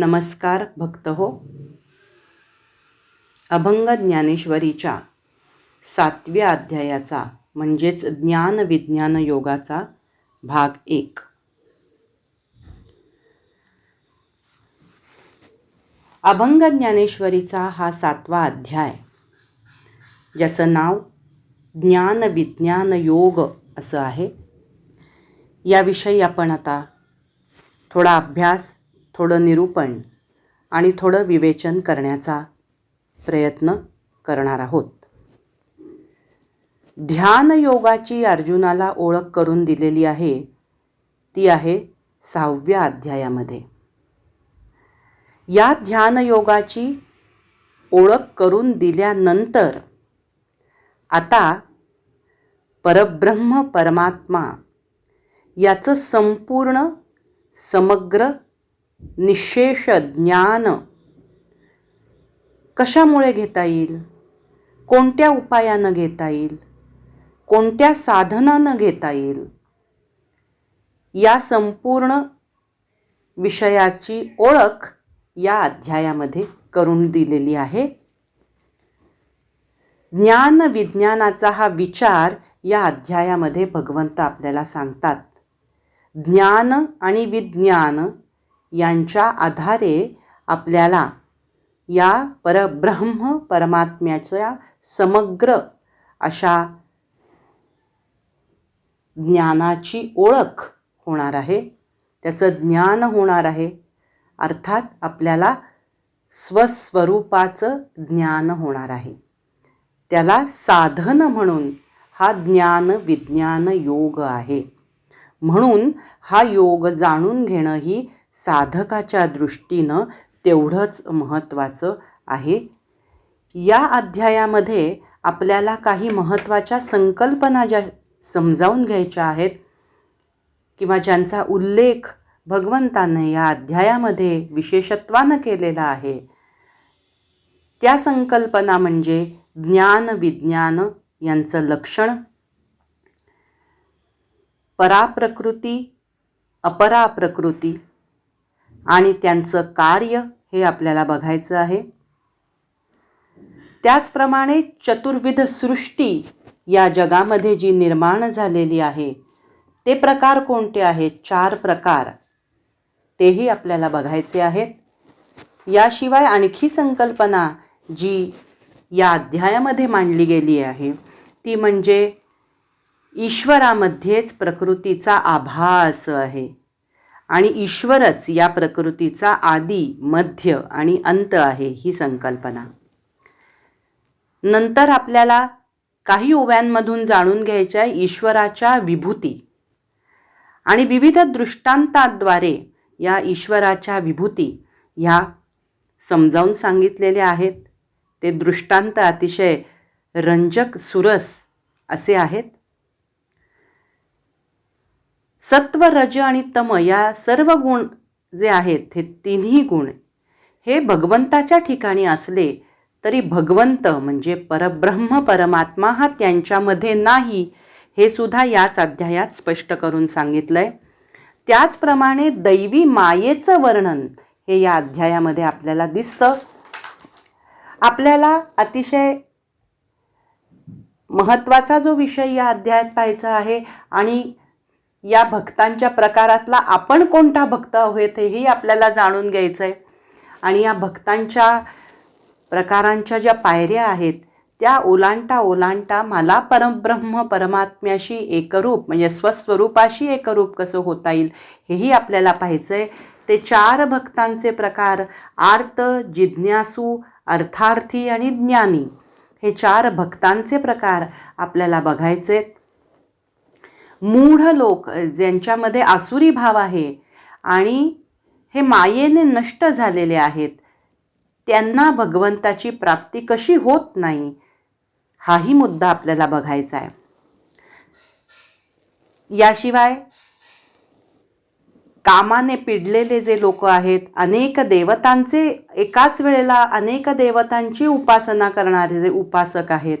नमस्कार भक्त हो. अभंग ज्ञानेश्वरीच्या सातव्या अध्यायाचा म्हणजेच ज्ञान विज्ञान योगाचा भाग एक. अभंग ज्ञानेश्वरीचा हा सातवा अध्याय ज्याचं नाव ज्ञान विज्ञान योग असं आहे. याविषयी आपण आता थोडा अभ्यास थोडं निरूपण आणि थोडं विवेचन करण्याचा प्रयत्न करणार आहोत. ध्यान योगाची अर्जुनाला ओळख करून दिलेली आहे. ती आहे सहाव्या अध्यायामध्ये. या ध्यान योगाची ओळख करून दिल्यानंतर आता परब्रह्म परमात्मा याचं संपूर्ण समग्र निशेष ज्ञान कशामुळे घेता येईल? कोणत्या उपायानं घेता येईल? कोणत्या साधनानं घेता येईल? या संपूर्ण विषयाची ओळख या अध्यायामध्ये करून दिलेली आहे. ज्ञान विज्ञानाचा हा विचार या अध्यायामध्ये भगवंत आपल्याला सांगतात. ज्ञान आणि विज्ञान यांच्या आधारे आपल्याला या परब्रह्म परमात्म्याच्या समग्र अशा ज्ञानाची ओळख होणार आहे. त्याचं ज्ञान होणार आहे. अर्थात आपल्याला स्वस्वरूपाचं ज्ञान होणार आहे. त्याला साधन म्हणून हा ज्ञान विज्ञान योग आहे. म्हणून हा योग जाणून घेणं ही साधकाच्या दृष्टीनं तेवढंच महत्त्वाचं आहे. या अध्यायामध्ये आपल्याला काही महत्त्वाच्या संकल्पना ज्या समजावून घ्यायच्या आहेत किंवा ज्यांचा उल्लेख भगवंताने या अध्यायामध्ये विशेषत्वानं केलेला आहे त्या संकल्पना म्हणजे ज्ञान विज्ञान यांचं लक्षण पराप्रकृती अपराप्रकृती आणि त्यांचं कार्य हे आपल्याला बघायचं आहे. त्याचप्रमाणे चतुर्विध सृष्टी या जगामध्ये जी निर्माण झालेली आहे ते प्रकार कोणते आहेत? चार प्रकार. तेही आपल्याला बघायचे आहेत. याशिवाय आणखी संकल्पना जी या अध्यायामध्ये मांडली गेली आहे ती म्हणजे ईश्वरामध्येच प्रकृतीचा आभास आहे. आणि ईश्वरच या प्रकृतीचा आदी मध्य आणि अंत आहे ही संकल्पना. नंतर आपल्याला काही ओव्यांमधून जाणून घ्यायच्या ईश्वराच्या विभूती. आणि विविध दृष्टांताद्वारे या ईश्वराच्या विभूती ह्या समजावून सांगितलेल्या आहेत. ते दृष्टांत अतिशय रंजक सुरस असे आहेत. सत्व रज आणि तम या सर्व गुण जे आहेत हे तिन्ही गुण हे भगवंताच्या ठिकाणी असले तरी भगवंत म्हणजे परब्रह्म परमात्मा हा त्यांच्यामध्ये नाही हे सुद्धा याच अध्यायात स्पष्ट करून सांगितलं आहे त्याचप्रमाणे दैवी मायेचं वर्णन हे या अध्यायामध्ये आपल्याला दिसतं. आपल्याला अतिशय महत्त्वाचा जो विषय या अध्यायात पाहायचा आहे आणि या भक्तांच्या प्रकारातला आपण कोणता भक्त आहोत हेही आपल्याला जाणून घ्यायचं आहे आणि या भक्तांच्या प्रकारांच्या ज्या पायऱ्या आहेत त्या ओलांटा ओलांटा मला परब्रह्म परमात्म्याशी एकरूप म्हणजे स्वस्वरूपाशी एकरूप कसं होता येईल हेही आपल्याला पाहायचं आहे ते चार भक्तांचे प्रकार आर्त जिज्ञासू अर्थार्थी आणि ज्ञानी हे चार भक्तांचे प्रकार आपल्याला बघायचे आहेत मूढ लोक ज्यांच्यामध्ये आसुरी भाव आहे आणि हे मायेने नष्ट झालेले आहेत त्यांना भगवंताची प्राप्ती कशी होत नाही हाही मुद्दा आपल्याला बघायचा आहे. याशिवाय कामाने पिडलेले जे लोक आहेत अनेक देवतांचे एकाच वेळेला अनेक देवतांची उपासना करणारे जे उपासक आहेत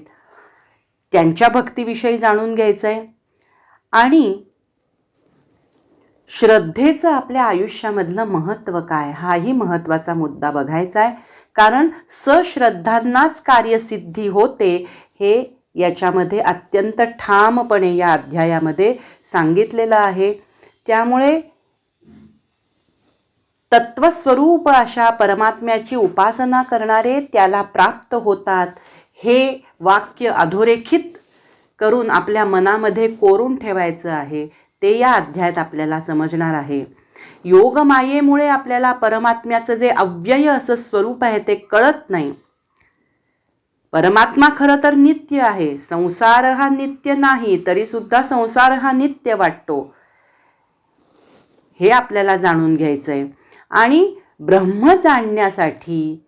त्यांच्या भक्तीविषयी जाणून घ्यायचं आहे आणि श्रद्धेचं आपल्या आयुष्यामधलं महत्त्व काय? हाही महत्त्वाचा मुद्दा बघायचा आहे. कारण सश्रद्धांनाच कार्यसिद्धी होते हे याच्यामध्ये अत्यंत ठामपणे या अध्यायामध्ये सांगितलेलं आहे. त्यामुळे तत्वस्वरूप अशा परमात्म्याची उपासना करणारे त्याला प्राप्त होतात. हे वाक्य अधोरेखित करून आपल्या मनामध्ये कोरून ठेवायचं आहे ते या अध्यायात आपल्याला समजणार आहे. योगमायेमुळे आपल्याला परमात्म्याचं जे अव्यय असं स्वरूप आहे ते कळत नाही. परमात्मा खरं तर नित्य आहे संसार हा नित्य नाही तरी सुद्धा संसार हा नित्य वाटतो. हे आपल्याला जाणून घ्यायचं आहे आणि ब्रह्म जाणण्यासाठी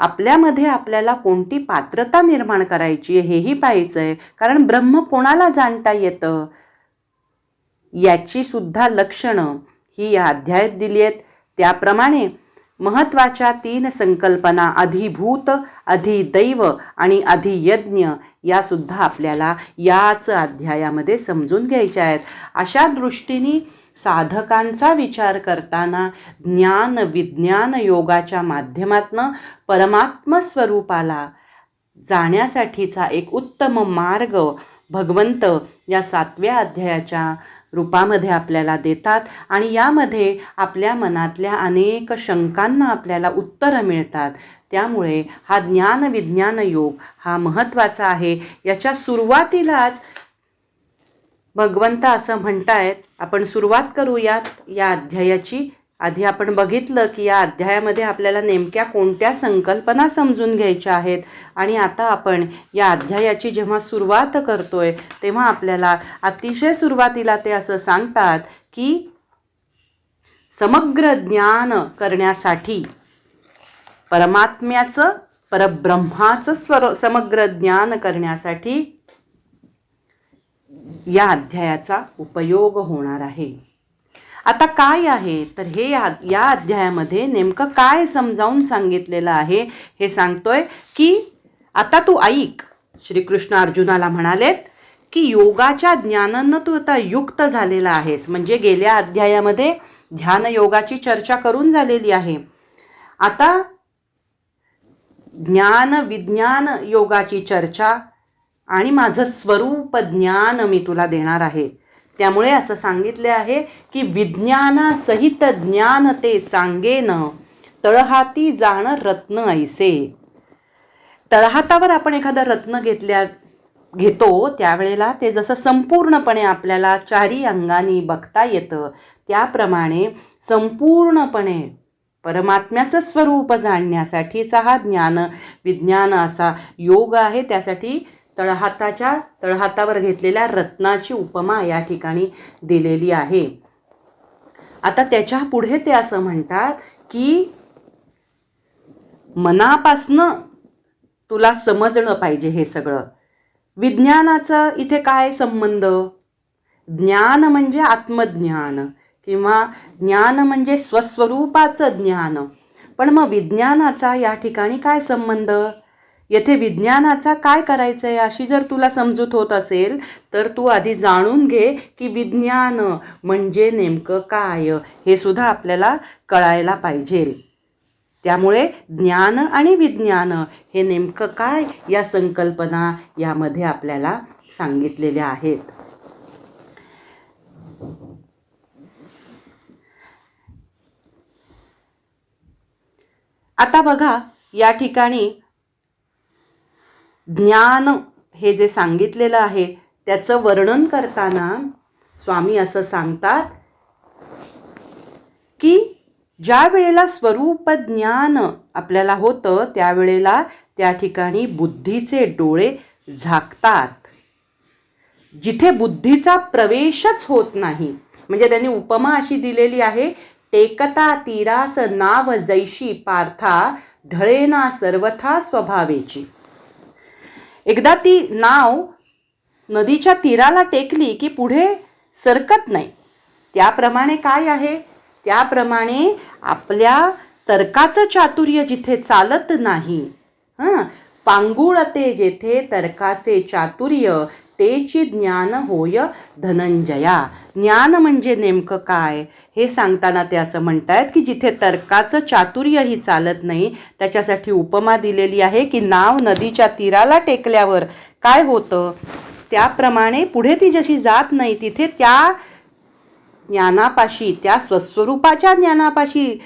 आपल्यामध्ये आपल्याला कोणती पात्रता निर्माण करायची आहे हेही पाहायचं आहे कारण ब्रह्म कोणाला जाणता येतं? याची सुद्धा लक्षणं ही या अध्यायात दिली आहेत. त्याप्रमाणे महत्त्वाच्या तीन संकल्पना अधिभूत अधिदैव आणि अधियज्ञ यासुद्धा आपल्याला याच अध्यायामध्ये समजून घ्यायच्या आहेत. अशा दृष्टीने साधकांचा विचार करताना ज्ञान विज्ञान योगाच्या माध्यमातनं परमात्मस्वरूपाला जाण्यासाठीचा एक उत्तम मार्ग भगवंत या सातव्या अध्यायाच्या रूपामध्ये आपल्याला देतात आणि यामध्ये आपल्या मनातल्या अनेक शंकांना आपल्याला उत्तरं मिळतात. त्यामुळे हा ज्ञान विज्ञान योग हा महत्त्वाचा आहे. याच्या सुरुवातीलाच भगवंत असं म्हणतायत आपण सुरुवात करूयात या अध्यायाची. आधी आपण बघितलं की या अध्यायामध्ये आपल्याला नेमक्या कोणत्या संकल्पना समजून घ्यायच्या आहेत आणि आता आपण या अध्यायाची जेव्हा सुरुवात करतोय तेव्हा आपल्याला अतिशय सुरुवातीला ते असं सांगतात की समग्र ज्ञान करण्यासाठी परमात्म्याचं परब्रह्माचं स्वर समग्र ज्ञान करण्यासाठी या अध्यायाचा उपयोग होणार आहे. आता काय आहे? तर हे या अध्यायामध्ये नेमकं काय समजावून सांगितलेलं आहे हे सांगतोय की आता तू ऐक. श्रीकृष्ण अर्जुनाला म्हणालेत की योगाच्या ज्ञानानं तू आता युक्त झालेला आहेस. म्हणजे गेल्या अध्यायामध्ये ध्यान योगाची चर्चा करून झालेली आहे. आता ज्ञान विज्ञान योगाची चर्चा आणि माझं स्वरूप ज्ञान मी तुला देणार आहे. त्यामुळे असं सांगितले आहे की विज्ञानासहित ज्ञान ते सांगेन तळहाती जाण रत्न ऐसे. तळहातावर आपण एखादं रत्न घेतल्या घेतो त्यावेळेला ते जसं संपूर्णपणे आपल्याला चारी अंगाने बघता येतं त्याप्रमाणे संपूर्णपणे परमात्म्याचं स्वरूप जाणण्यासाठीचा हा ज्ञान विज्ञान असा योग आहे त्यासाठी तळहाताच्या तळहातावर घेतलेल्या रत्नाची उपमा या ठिकाणी दिलेली आहे. आता त्याच्या पुढे ते असं म्हणतात की मनापासनं तुला समजणं पाहिजे हे सगळं. विज्ञानाचं इथे काय संबंध? ज्ञान म्हणजे आत्मज्ञान किंवा ज्ञान म्हणजे स्वस्वरूपाचं ज्ञान. पण मग विज्ञानाचा या ठिकाणी काय संबंध? येथे विज्ञानाचा काय करायचं आहे अशी जर तुला समजूत होत असेल तर तू आधी जाणून घे की विज्ञान म्हणजे नेमकं काय? हे सुद्धा आपल्याला कळायला पाहिजे. त्यामुळे ज्ञान आणि विज्ञान हे नेमकं काय या संकल्पना यामध्ये आपल्याला सांगितलेल्या आहेत. आता बघा या ठिकाणी ज्ञान हे जे सांगितलेलं आहे त्याचं वर्णन करताना स्वामी असं सांगतात की ज्या वेळेला स्वरूप ज्ञान आपल्याला होतं त्यावेळेला त्या ठिकाणी बुद्धीचे डोळे झाकतात. जिथे बुद्धीचा प्रवेशच होत नाही म्हणजे त्यांनी उपमा अशी दिलेली आहे टेकता तीरास नाव जैशी पार्था ढळेना सर्वथा स्वभावेची. एकदा ती नाव नदीच्या तीराला टेकली की पुढे सरकत नाही. त्याप्रमाणे काय आहे? त्याप्रमाणे आपल्या तर्काचं चातुर्य जिथे चालत नाही हां? पांगुळते जेथे तर्काचे चातुर्य तेची ज्ञान होय धनंजया. ज्ञान म्हणजे नेमकं काय? हे सांगताना ते असं म्हणत आहेत की जिथे तर्काचं चातुर्यही चालत नाही त्याच्यासाठी उपमा दिलेली आहे की नाव नदीच्या तीराला टेकल्यावर काय होतं? त्याप्रमाणे पुढे ती जशी जात नाही तिथे त्या ज्ञानापाशी त्या स्वस्वरूपाच्या ज्ञानापाशी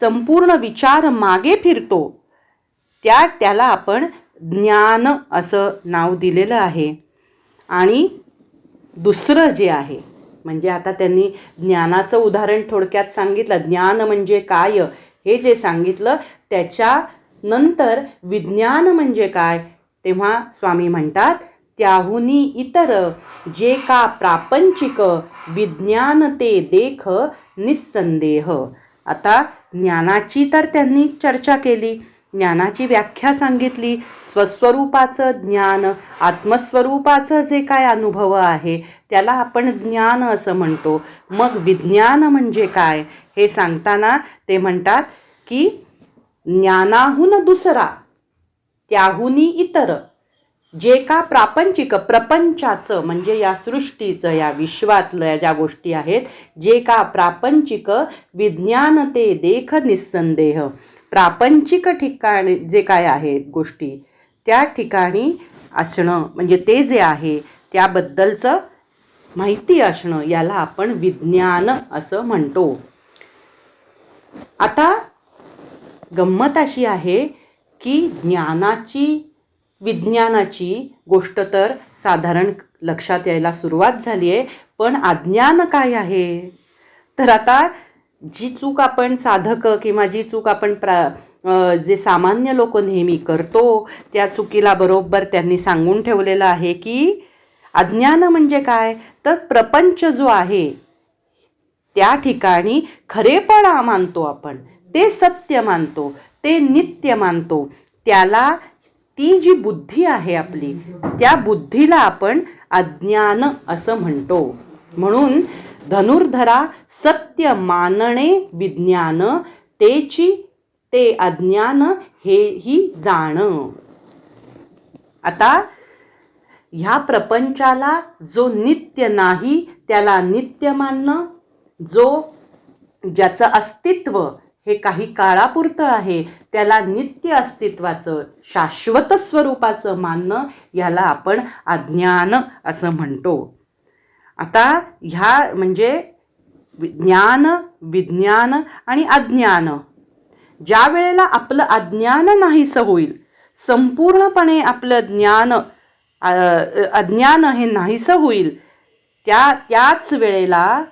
संपूर्ण विचार मागे फिरतो. त्या त्याला आपण ज्ञान असं नाव दिलेलं आहे. आणि दुसरं जे आहे म्हणजे आता त्यांनी ज्ञानाचं उदाहरण थोडक्यात सांगितलं. ज्ञान म्हणजे काय? हे जे सांगितलं त्याच्यानंतर विज्ञान म्हणजे काय? तेव्हा स्वामी म्हणतात त्याहुनी इतर जे का प्रापंचिक विज्ञान ते देख निस्संदेह आता ज्ञानाची तर त्यांनी चर्चा केली. ज्ञानाची व्याख्या सांगितली. स्वस्वरूपाचं ज्ञान आत्मस्वरूपाचं जे काय अनुभव आहे त्याला आपण ज्ञान असं म्हणतो. मग विज्ञान म्हणजे काय? हे सांगताना ते म्हणतात की ज्ञानाहून दुसरा त्याहूनही इतर जे का प्रापंचिक प्रपंचाचं म्हणजे या सृष्टीचं या विश्वातल्या ज्या गोष्टी आहेत जे का प्रापंचिक विज्ञान ते देख निस्संदेह प्रापंचिक ठिकाणी जे काय आहेत गोष्टी त्या ठिकाणी असणं म्हणजे ते जे आहे त्याबद्दलचं माहिती असणं याला आपण विज्ञान असं म्हणतो. आता गंमत अशी आहे की ज्ञानाची विज्ञानाची गोष्ट तर साधारण लक्षात यायला सुरुवात झाली आहे पण अज्ञान काय आहे? तर आता जी चूक आपण साधक किंवा जी चूक आपण प्रा जे सामान्य लोक नेहमी करतो त्या चुकीला बरोबर त्यांनी सांगून ठेवलेलं आहे की अज्ञान म्हणजे काय? तर प्रपंच जो आहे त्या ठिकाणी खरेपणा मानतो आपण. ते सत्य मानतो ते नित्य मानतो. त्याला ती जी बुद्धी आहे आपली त्या बुद्धीला आपण अज्ञान असं म्हणतो. म्हणून धनुर्धरा सत्य मानणे विज्ञान तेची ते अज्ञान हेही जाण. आता ह्या प्रपंचाला जो नित्य नाही त्याला नित्य मानणं जो ज्याचं अस्तित्व हे काही काळापुरतं आहे त्याला नित्य अस्तित्वाचं शाश्वत स्वरूपाचं मानणं याला आपण अज्ञान असं म्हणतो. आता ह्या म्हणजे वि- ज्ञान विज्ञान आणि अज्ञान. ज्या वेळेला आपलं अज्ञान नाहीसं होईल संपूर्णपणे आपलं ज्ञान अज्ञान हे नाहीसं होईल त्या त्याच वेळेला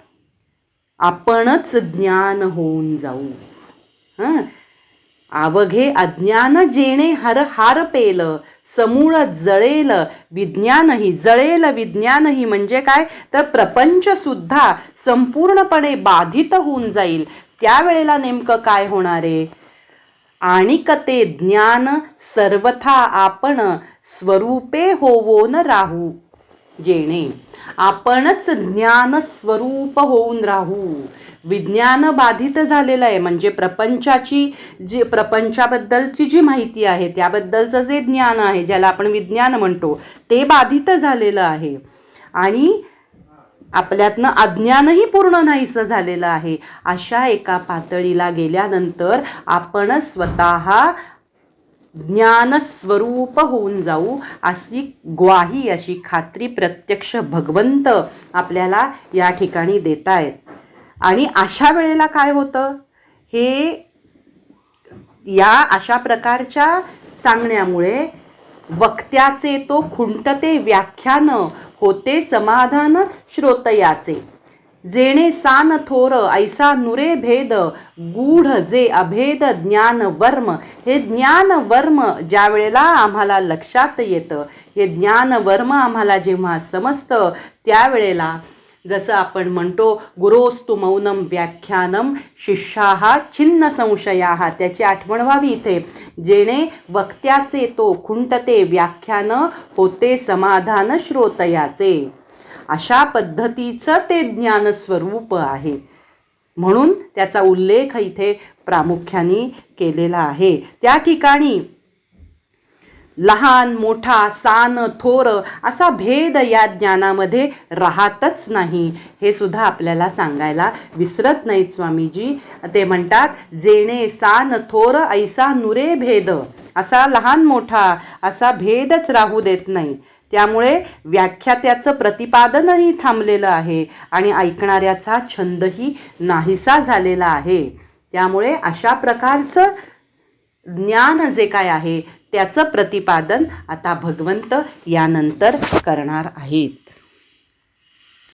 आपणच ज्ञान होऊन जाऊ. हं? आवघे अज्ञान जेणे हर हार पेल समूळ जळेल विज्ञानही जळेल विज्ञानही म्हणजे काय? तर प्रपंच सुद्धा संपूर्णपणे बाधित होऊन जाईल. त्यावेळेला नेमकं काय होणार आहे? आणिक ते ज्ञान सर्वथा आपण स्वरूपे होवोन राहू. जेणे. आपणच ज्ञान स्वरूप होऊन राहू. विज्ञान बाधित झालेलं आहे. म्हणजे प्रपंचाची जी प्रपंचाबद्दलची जी माहिती आहे त्याबद्दलचं जे ज्ञान आहे ज्याला आपण विज्ञान म्हणतो ते बाधित झालेलं आहे. आणि आपल्यातनं अज्ञानही पूर्ण नाहीसं झालेलं आहे. अशा एका पातळीला गेल्यानंतर आपण स्वतः ज्ञानस्वरूप होऊन जाऊ अशी ग्वाही अशी खात्री प्रत्यक्ष भगवंत आपल्याला या ठिकाणी देत आहेत आणि अशा वेळेला काय होतं? हे या अशा प्रकारच्या सांगण्यामुळे वक्त्याचे तो खुंटते व्याख्यान होते समाधान श्रोतयाचे. जेणे सान थोर ऐसा नुरे भेद गूढ जे अभेद ज्ञान वर्म. हे ज्ञान वर्म ज्या वेळेला आम्हाला लक्षात येतं हे ज्ञान वर्म आम्हाला जेव्हा समजतं त्यावेळेला जसं आपण म्हणतो गुरोस्तु मौनम व्याख्यानम शिष्याहा छिन्न संशयाहा त्याची आठवण व्हावी इथे. जेणे वक्त्याचे तो खुंटते व्याख्यान होते समाधान श्रोतयाचे. अशा पद्धतीचं ते ज्ञानस्वरूप आहे. म्हणून त्याचा उल्लेख इथे प्रामुख्याने केलेला आहे. त्या ठिकाणी लहान मोठा सान थोर असा भेद या ज्ञानामध्ये राहतच नाही. हे सुद्धा आपल्याला सांगायला विसरत नाहीत स्वामीजी. ते म्हणतात जेणे सान थोर ऐसा नुरे भेद. असा लहान मोठा असा भेदच राहू देत नाही. त्यामुळे व्याख्यात्याचं प्रतिपादनही थांबलेलं आहे आणि ऐकणाऱ्याचा छंदही नाहीसा झालेला आहे. त्यामुळे अशा प्रकारचं ज्ञान जे काय आहे त्याचं प्रतिपादन आता भगवंत यानंतर करणार आहेत.